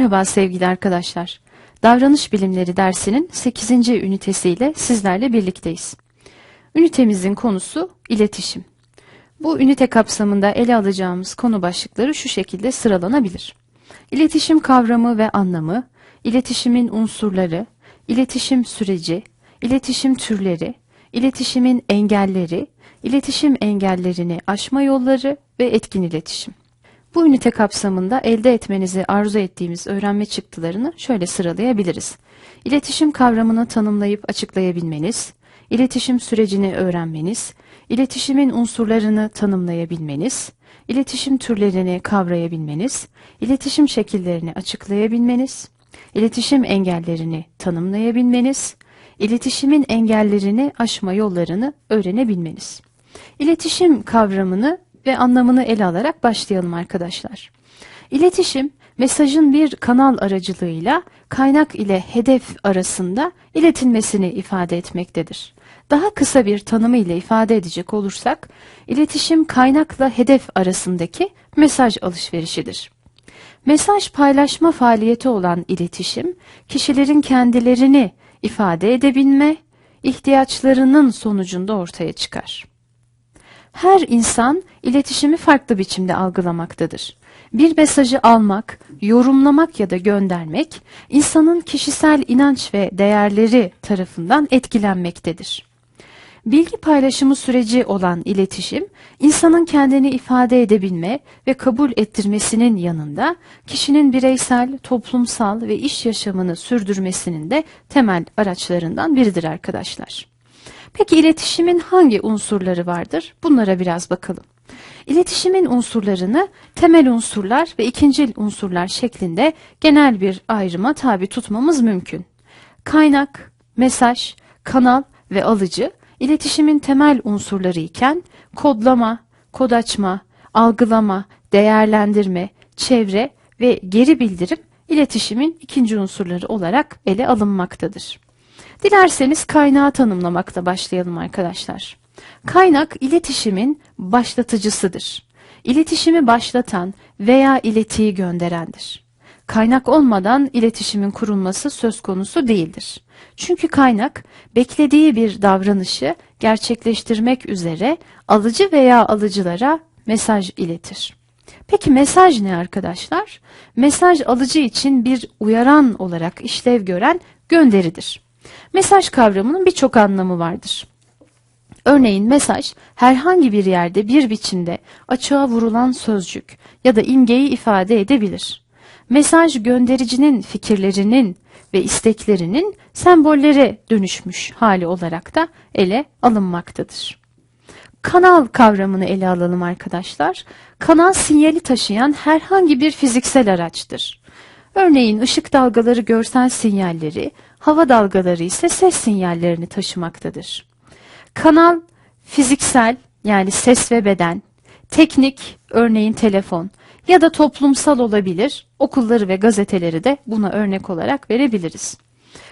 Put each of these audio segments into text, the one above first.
Merhaba sevgili arkadaşlar. Davranış bilimleri dersinin 8. ünitesiyle sizlerle birlikteyiz. Ünitemizin konusu iletişim. Bu ünite kapsamında ele alacağımız konu başlıkları şu şekilde sıralanabilir. İletişim kavramı ve anlamı, iletişimin unsurları, iletişim süreci, iletişim türleri, iletişimin engelleri, iletişim engellerini aşma yolları ve etkin iletişim. Bu ünite kapsamında elde etmenizi arzu ettiğimiz öğrenme çıktılarını şöyle sıralayabiliriz. İletişim kavramını tanımlayıp açıklayabilmeniz, iletişim sürecini öğrenmeniz, iletişimin unsurlarını tanımlayabilmeniz, iletişim türlerini kavrayabilmeniz, iletişim şekillerini açıklayabilmeniz, iletişim engellerini tanımlayabilmeniz, iletişimin engellerini aşma yollarını öğrenebilmeniz. İletişim kavramını ve anlamını ele alarak başlayalım arkadaşlar. İletişim, mesajın bir kanal aracılığıyla kaynak ile hedef arasında iletilmesini ifade etmektedir. Daha kısa bir tanımı ile ifade edecek olursak, iletişim kaynakla hedef arasındaki mesaj alışverişidir. Mesaj paylaşma faaliyeti olan iletişim, kişilerin kendilerini ifade edebilme, ihtiyaçlarının sonucunda ortaya çıkar. Her insan iletişimi farklı biçimde algılamaktadır. Bir mesajı almak, yorumlamak ya da göndermek, insanın kişisel inanç ve değerleri tarafından etkilenmektedir. Bilgi paylaşımı süreci olan iletişim, insanın kendini ifade edebilme ve kabul ettirmesinin yanında kişinin bireysel, toplumsal ve iş yaşamını sürdürmesinin de temel araçlarından biridir arkadaşlar. Peki iletişimin hangi unsurları vardır? Bunlara biraz bakalım. İletişimin unsurlarını temel unsurlar ve ikincil unsurlar şeklinde genel bir ayrıma tabi tutmamız mümkün. Kaynak, mesaj, kanal ve alıcı iletişimin temel unsurları iken kodlama, kod açma, algılama, değerlendirme, çevre ve geri bildirim iletişimin ikinci unsurları olarak ele alınmaktadır. Dilerseniz kaynağı tanımlamakla başlayalım arkadaşlar. Kaynak iletişimin başlatıcısıdır. İletişimi başlatan veya iletiyi gönderendir. Kaynak olmadan iletişimin kurulması söz konusu değildir. Çünkü kaynak beklediği bir davranışı gerçekleştirmek üzere alıcı veya alıcılara mesaj iletir. Peki mesaj ne arkadaşlar? Mesaj alıcı için bir uyaran olarak işlev gören gönderidir. Mesaj kavramının birçok anlamı vardır. Örneğin mesaj herhangi bir yerde bir biçimde açığa vurulan sözcük ya da imgeyi ifade edebilir. Mesaj göndericinin fikirlerinin ve isteklerinin sembollere dönüşmüş hali olarak da ele alınmaktadır. Kanal kavramını ele alalım arkadaşlar. Kanal sinyali taşıyan herhangi bir fiziksel araçtır. Örneğin ışık dalgaları görsel sinyalleri, hava dalgaları ise ses sinyallerini taşımaktadır. Kanal fiziksel yani ses ve beden, teknik örneğin telefon ya da toplumsal olabilir. Okulları ve gazeteleri de buna örnek olarak verebiliriz.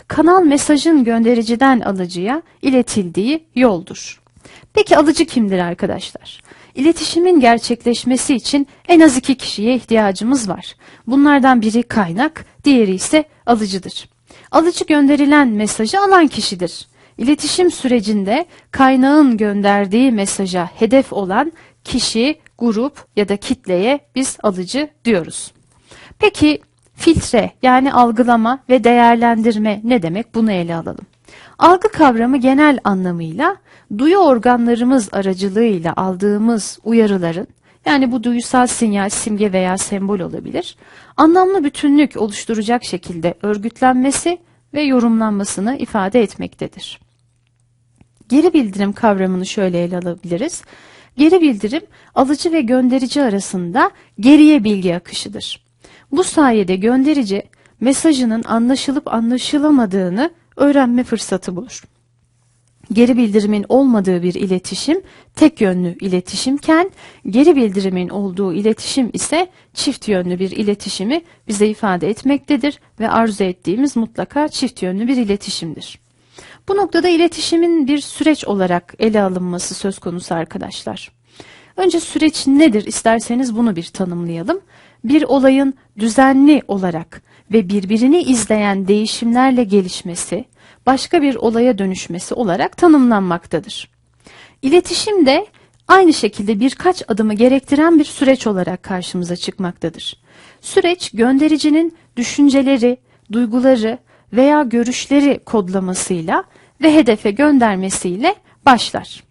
Kanal mesajın göndericiden alıcıya iletildiği yoldur. Peki alıcı kimdir arkadaşlar? İletişimin gerçekleşmesi için en az iki kişiye ihtiyacımız var. Bunlardan biri kaynak, diğeri ise alıcıdır. Alıcı gönderilen mesajı alan kişidir. İletişim sürecinde kaynağın gönderdiği mesaja hedef olan kişi, grup ya da kitleye biz alıcı diyoruz. Peki filtre yani algılama ve değerlendirme ne demek bunu ele alalım. Algı kavramı genel anlamıyla duyu organlarımız aracılığıyla aldığımız uyarıların yani bu duysal sinyal, simge veya sembol olabilir. Anlamlı bütünlük oluşturacak şekilde örgütlenmesi ve yorumlanmasını ifade etmektedir. Geri bildirim kavramını şöyle ele alabiliriz. Geri bildirim alıcı ve gönderici arasında geriye bilgi akışıdır. Bu sayede gönderici mesajının anlaşılıp anlaşılamadığını öğrenme fırsatı bulur. Geri bildirimin olmadığı bir iletişim tek yönlü iletişimken geri bildirimin olduğu iletişim ise çift yönlü bir iletişimi bize ifade etmektedir ve arzu ettiğimiz mutlaka çift yönlü bir iletişimdir. Bu noktada iletişimin bir süreç olarak ele alınması söz konusu arkadaşlar. Önce süreç nedir isterseniz bunu bir tanımlayalım. bir olayın düzenli olarak ve birbirini izleyen değişimlerle gelişmesi, başka bir olaya dönüşmesi olarak tanımlanmaktadır. İletişim de aynı şekilde birkaç adımı gerektiren bir süreç olarak karşımıza çıkmaktadır. Süreç göndericinin düşünceleri, duyguları veya görüşleri kodlamasıyla ve hedefe göndermesiyle başlar.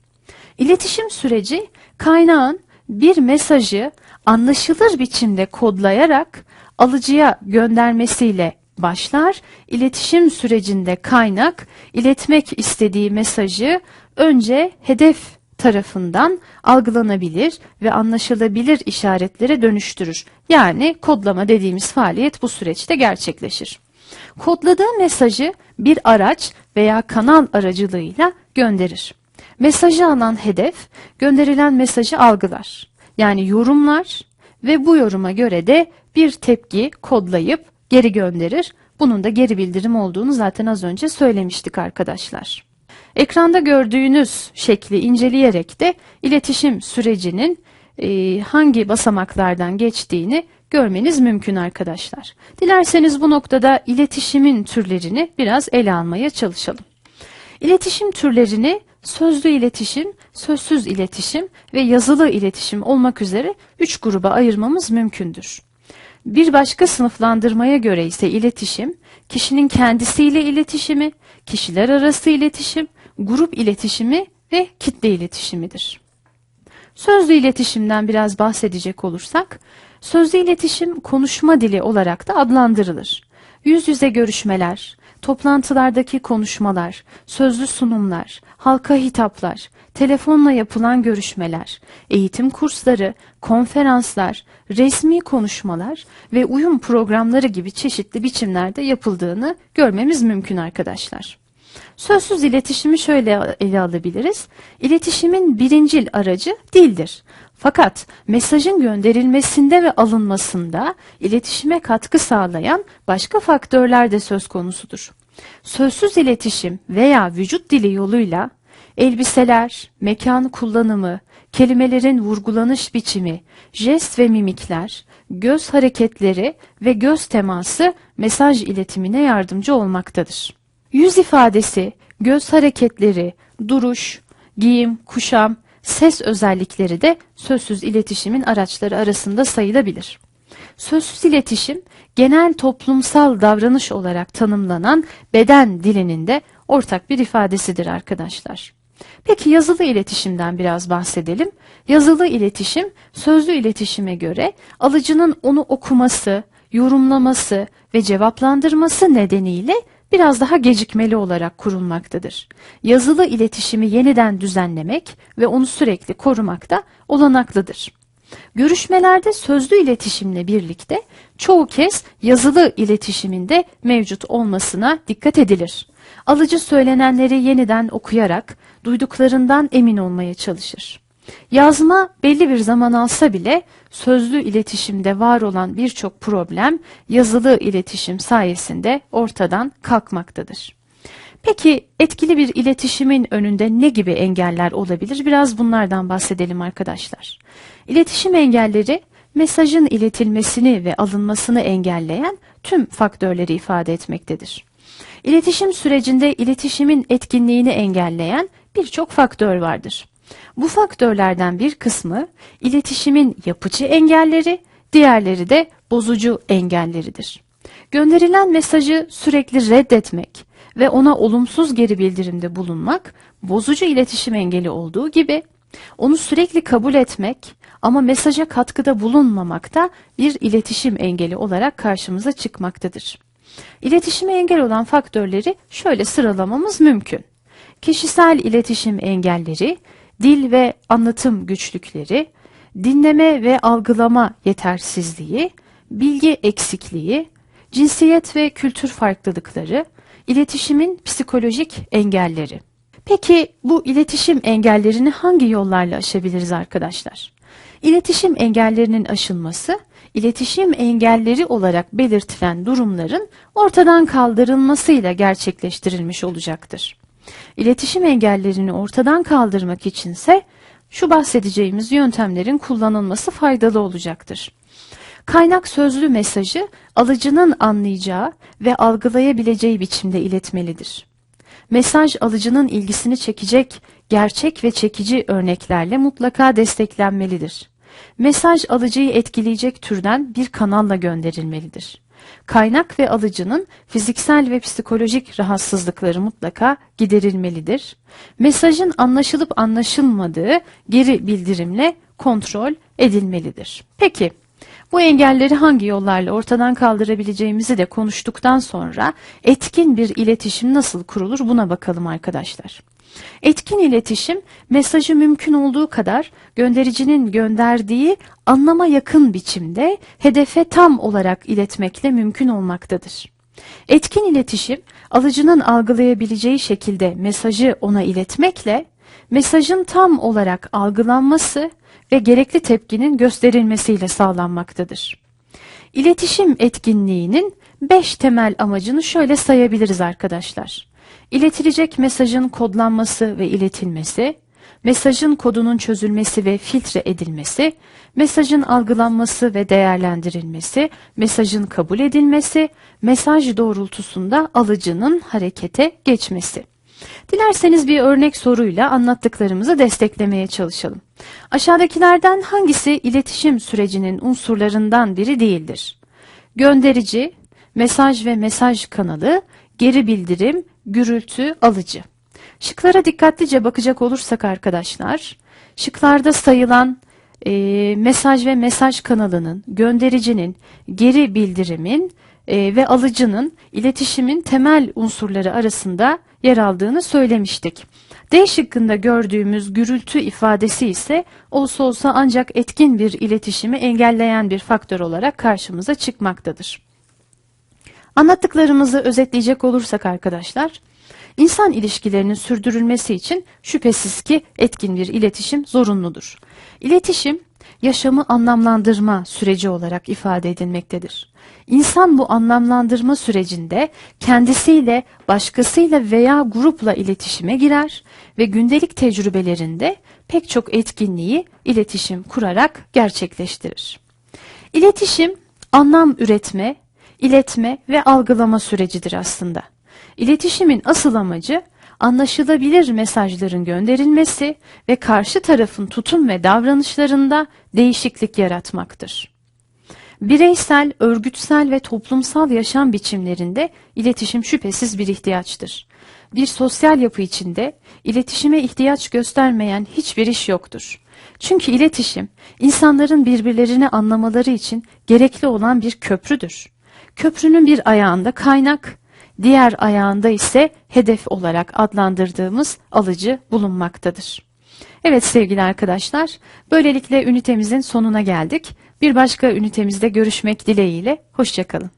İletişim süreci kaynağın bir mesajı anlaşılır biçimde kodlayarak alıcıya göndermesiyle başlar. İletişim sürecinde kaynak iletmek istediği mesajı önce hedef tarafından algılanabilir ve anlaşılabilir işaretlere dönüştürür. Yani kodlama dediğimiz faaliyet bu süreçte gerçekleşir. Kodladığı mesajı bir araç veya kanal aracılığıyla gönderir. Mesajı alan hedef gönderilen mesajı algılar. Yani yorumlar ve bu yoruma göre de bir tepki kodlayıp geri gönderir. Bunun da geri bildirim olduğunu zaten az önce söylemiştik arkadaşlar. Ekranda gördüğünüz şekli inceleyerek de iletişim sürecinin e, hangi basamaklardan geçtiğini görmeniz mümkün arkadaşlar. Dilerseniz bu noktada iletişimin türlerini biraz ele almaya çalışalım. İletişim türlerini sözlü iletişim, sözsüz iletişim ve yazılı iletişim olmak üzere üç gruba ayırmamız mümkündür. Bir başka sınıflandırmaya göre ise iletişim, kişinin kendisiyle iletişimi, kişiler arası iletişim, grup iletişimi ve kitle iletişimidir. Sözlü iletişimden biraz bahsedecek olursak, sözlü iletişim konuşma dili olarak da adlandırılır. Yüz yüze görüşmeler, toplantılardaki konuşmalar, sözlü sunumlar, halka hitaplar, telefonla yapılan görüşmeler, eğitim kursları, konferanslar, resmi konuşmalar ve uyum programları gibi çeşitli biçimlerde yapıldığını görmemiz mümkün arkadaşlar. Sözsüz iletişimi şöyle ele alabiliriz. İletişimin birincil aracı dildir. Fakat mesajın gönderilmesinde ve alınmasında iletişime katkı sağlayan başka faktörler de söz konusudur. Sözsüz iletişim veya vücut dili yoluyla elbiseler, mekan kullanımı, kelimelerin vurgulanış biçimi, jest ve mimikler, göz hareketleri ve göz teması mesaj iletimine yardımcı olmaktadır. Yüz ifadesi, göz hareketleri, duruş, giyim, kuşam, ses özellikleri de sözsüz iletişimin araçları arasında sayılabilir. Sözsüz iletişim genel toplumsal davranış olarak tanımlanan beden dilinin de ortak bir ifadesidir arkadaşlar. Peki yazılı iletişimden biraz bahsedelim. Yazılı iletişim sözlü iletişime göre alıcının onu okuması, yorumlaması ve cevaplandırması nedeniyle biraz daha gecikmeli olarak kurulmaktadır. Yazılı iletişimi yeniden düzenlemek ve onu sürekli korumak da olanaklıdır. Görüşmelerde sözlü iletişimle birlikte çoğu kez yazılı iletişiminde mevcut olmasına dikkat edilir. Alıcı söylenenleri yeniden okuyarak duyduklarından emin olmaya çalışır. Yazma belli bir zaman alsa bile sözlü iletişimde var olan birçok problem yazılı iletişim sayesinde ortadan kalkmaktadır. Peki etkili bir iletişimin önünde ne gibi engeller olabilir? Biraz bunlardan bahsedelim arkadaşlar. İletişim engelleri mesajın iletilmesini ve alınmasını engelleyen tüm faktörleri ifade etmektedir. İletişim sürecinde iletişimin etkinliğini engelleyen birçok faktör vardır. Bu faktörlerden bir kısmı iletişimin yapıcı engelleri, diğerleri de bozucu engelleridir. Gönderilen mesajı sürekli reddetmek ve ona olumsuz geri bildirimde bulunmak bozucu iletişim engeli olduğu gibi onu sürekli kabul etmek ama mesaja katkıda bulunmamak da bir iletişim engeli olarak karşımıza çıkmaktadır. İletişime engel olan faktörleri şöyle sıralamamız mümkün. Kişisel iletişim engelleri, dil ve anlatım güçlükleri, dinleme ve algılama yetersizliği, bilgi eksikliği, cinsiyet ve kültür farklılıkları, iletişimin psikolojik engelleri. Peki bu iletişim engellerini hangi yollarla aşabiliriz arkadaşlar? İletişim engellerinin aşılması, iletişim engelleri olarak belirtilen durumların ortadan kaldırılmasıyla gerçekleştirilmiş olacaktır. İletişim engellerini ortadan kaldırmak içinse şu bahsedeceğimiz yöntemlerin kullanılması faydalı olacaktır. Kaynak sözlü mesajı alıcının anlayacağı ve algılayabileceği biçimde iletmelidir. Mesaj alıcının ilgisini çekecek gerçek ve çekici örneklerle mutlaka desteklenmelidir. Mesaj alıcıyı etkileyecek türden bir kanalla gönderilmelidir. Kaynak ve alıcının fiziksel ve psikolojik rahatsızlıkları mutlaka giderilmelidir. Mesajın anlaşılıp anlaşılmadığı geri bildirimle kontrol edilmelidir. Peki, bu engelleri hangi yollarla ortadan kaldırabileceğimizi de konuştuktan sonra etkin bir iletişim nasıl kurulur buna bakalım arkadaşlar. Etkin iletişim mesajı mümkün olduğu kadar göndericinin gönderdiği anlama yakın biçimde hedefe tam olarak iletmekle mümkün olmaktadır. Etkin iletişim alıcının algılayabileceği şekilde mesajı ona iletmekle mesajın tam olarak algılanması ve gerekli tepkinin gösterilmesiyle sağlanmaktadır. İletişim etkinliğinin beş temel amacını şöyle sayabiliriz arkadaşlar. İletilecek mesajın kodlanması ve iletilmesi, mesajın kodunun çözülmesi ve filtre edilmesi, mesajın algılanması ve değerlendirilmesi, mesajın kabul edilmesi, mesaj doğrultusunda alıcının harekete geçmesi. Dilerseniz bir örnek soruyla anlattıklarımızı desteklemeye çalışalım. Aşağıdakilerden hangisi iletişim sürecinin unsurlarından biri değildir? Gönderici, mesaj ve mesaj kanalı, geri bildirim, gürültü, alıcı. Şıklara dikkatlice bakacak olursak arkadaşlar, şıklarda sayılan e, mesaj ve mesaj kanalının, göndericinin, geri bildirimin e, ve alıcının iletişimin temel unsurları arasında yer aldığını söylemiştik. D şıkkında gördüğümüz gürültü ifadesi ise olsa olsa ancak etkin bir iletişimi engelleyen bir faktör olarak karşımıza çıkmaktadır. Anlattıklarımızı özetleyecek olursak arkadaşlar, insan ilişkilerinin sürdürülmesi için şüphesiz ki etkin bir iletişim zorunludur. İletişim, yaşamı anlamlandırma süreci olarak ifade edilmektedir. İnsan bu anlamlandırma sürecinde kendisiyle, başkasıyla veya grupla iletişime girer ve gündelik tecrübelerinde pek çok etkinliği iletişim kurarak gerçekleştirir. İletişim, anlam üretme, iletme ve algılama sürecidir aslında. İletişimin asıl amacı anlaşılabilir mesajların gönderilmesi ve karşı tarafın tutum ve davranışlarında değişiklik yaratmaktır. Bireysel, örgütsel ve toplumsal yaşam biçimlerinde iletişim şüphesiz bir ihtiyaçtır. Bir sosyal yapı içinde iletişime ihtiyaç göstermeyen hiçbir iş yoktur. Çünkü iletişim insanların birbirlerini anlamaları için gerekli olan bir köprüdür. Köprünün bir ayağında kaynak, diğer ayağında ise hedef olarak adlandırdığımız alıcı bulunmaktadır. Evet sevgili arkadaşlar, böylelikle ünitemizin sonuna geldik. Bir başka ünitemizde görüşmek dileğiyle, hoşçakalın.